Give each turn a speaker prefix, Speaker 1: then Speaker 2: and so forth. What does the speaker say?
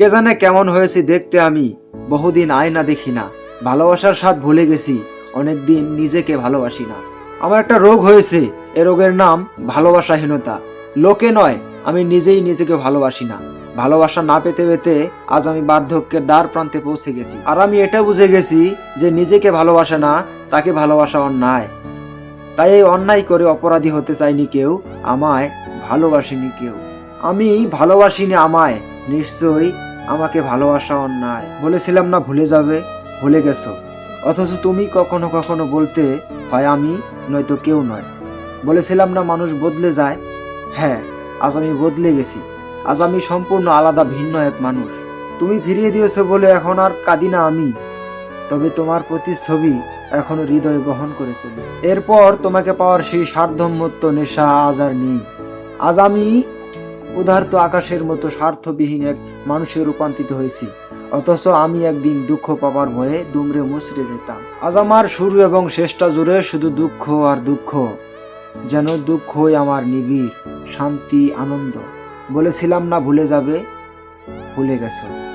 Speaker 1: কে জানে কেমন হয়েছি দেখতে আমি। বহুদিন আয়না দেখি না। ভালোবাসার স্বাদ ভুলে গেছি। অনেকদিন নিজেকে ভালোবাসি না। আমার একটা রোগ হয়েছে। এ রোগের নাম ভালোবাসাহীনতা। লোকে নয়, আমি নিজেই নিজেকে ভালোবাসি না। ভালোবাসা না পেতে পেতে আজ আমি বার্ধক্যের দ্বার প্রান্তে পৌঁছে গেছি। আর আমি এটা বুঝে গেছি যে নিজেকে ভালোবাসে না, তাকে ভালোবাসা অন্যায়। তাই এই অন্যায় করে অপরাধী হতে চাইনি কেউ, আমায় ভালোবাসিনি কেউ। আমি ভালোবাসিনি আমায়, নিশ্চয়ই আমাকে ভালোবাসা অন্যায়। বলেছিলাম না ভুলে যাবে, ভুলে গেছো। অথচ তুমি কখনো কখনো বলতে হয় আমি নয়তো কেউ নয়। বলেছিলাম না মানুষ বদলে যায়? হ্যাঁ আজ আমি বদলে গেছি। আজ আমি সম্পূর্ণ আলাদা, ভিন্ন এক মানুষ। তুমি ফিরিয়ে দিয়েছ বলে এখন আর কাঁদি না আমি। তবে তোমার প্রতি ছবি এখনও হৃদয়ে বহন করে চলি। এরপর তোমাকে পাওয়ার সেই সার্ধমত্ত নেশা আজ আর নেই। আজ আমি উদার্ত আকাশের মতো স্বার্থবিহীন এক মানুষে রূপান্তরিত হয়েছি। অথচ আমি একদিন দুঃখ পাবার ভয়ে দুমড়ে মুচড়ে যেতাম। আজ আমার শুরু এবং শেষটা জুড়ে শুধু দুঃখ আর দুঃখ। যেন দুঃখই আমার নিবিড় শান্তি, আনন্দ। বলেছিলাম না ভুলে যাবে, ভুলে গেছো।